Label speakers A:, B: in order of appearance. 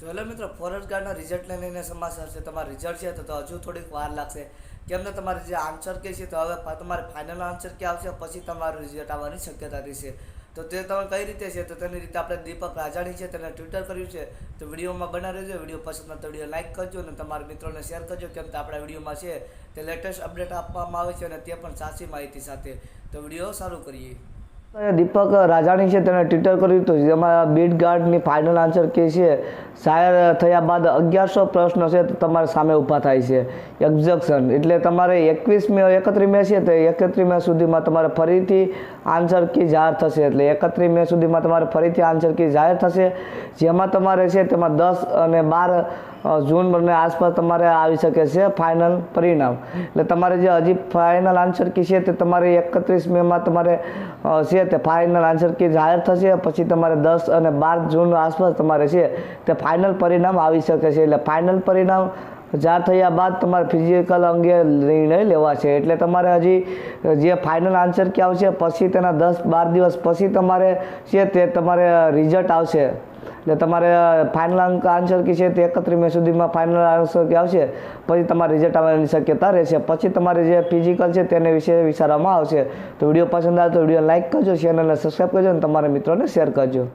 A: તો હેલો મિત્રો, ફોરેસ્ટ ગાર્ડના રિઝલ્ટને લઈને સમાચાર છે. તમારું રિઝલ્ટ છે તો હજુ થોડીક વાર લાગશે. કેમ કે તમારે જે આન્સર કે છે તો હવે તમારે ફાઇનલ આન્સર કે આવશે? પછી તમારું રિઝલ્ટ આવવાની શક્યતા રહેશે. તો તે તમે કઈ રીતે છે? તો તેની રીતે આપણે દીપક રાજાણી છે, તેને ટ્વિટર કર્યું છે. તો વિડીયોમાં બના રહેજો. વીડિયો પસંદ તો વીડિયો લાઇક કરજો અને તમારા મિત્રોને શેર કરજો કેમ કે આપણા વિડીયોમાં છે તે લેટેસ્ટ અપડેટ આપવામાં આવે છે અને તે પણ સાચી માહિતી સાથે. તો વીડિયો સારું કરીએ. દીપક રાજાણી છે, તેણે ટ્વિટર કર્યું હતું જેમાં બીટ ગાર્ડની ફાઇનલ આન્સર કે છે શાયર થયા બાદ અગિયારસો પ્રશ્નો છે, તો તમારે સામે ઊભા થાય છે. એક્ઝેક્શન એટલે તમારે એકવીસ મે એકત્રીસ મે છે, તો એકત્રીસ મે સુધીમાં તમારે ફરીથી આન્સર કી જાહેર થશે. એટલે એકત્રીસ મે સુધીમાં તમારે ફરીથી આન્સર કી જાહેર થશે. જેમાં તમારે છે, તેમાં દસ અને બાર જૂન બંને આસપાસ તમારે આવી શકે છે ફાઇનલ પરિણામ. એટલે તમારે જે હજી ફાઇનલ આન્સર કી છે તે તમારે એકત્રીસ મેમાં તમારે છે તે ફાઇનલ આન્સર કી જાહેર થશે, પછી તમારે દસ અને બાર જૂન આસપાસ તમારે છે તે ફાઇનલ પરિણામ આવી શકે છે. એટલે ફાઇનલ પરિણામ જાહેર થયા બાદ તમારે ફિઝિકલ અંગે નિર્ણય લેવા છે એટલે તમારે હજી જે ફાઇનલ આન્સર કે આવશે, પછી તેના દસ બાર દિવસ પછી તમારે છે તે તમારે રિઝલ્ટ આવશે. એટલે તમારે ફાઇનલ અંક આન્સર કે છે તે એકત્રીસ મે સુધીમાં ફાઇનલ આન્સર કે આવશે. પછી તમારે રિઝલ્ટ આવવાની શક્યતા રહેશે. પછી તમારે જે ફિઝિકલ છે તેને વિશે વિચારવામાં આવશે. તો વીડિયો પસંદ આવે તો વીડિયો લાઇક કરજો ચેનલને સબસ્ક્રાઈબ કરજો અને તમારા મિત્રોને શેર કરજો.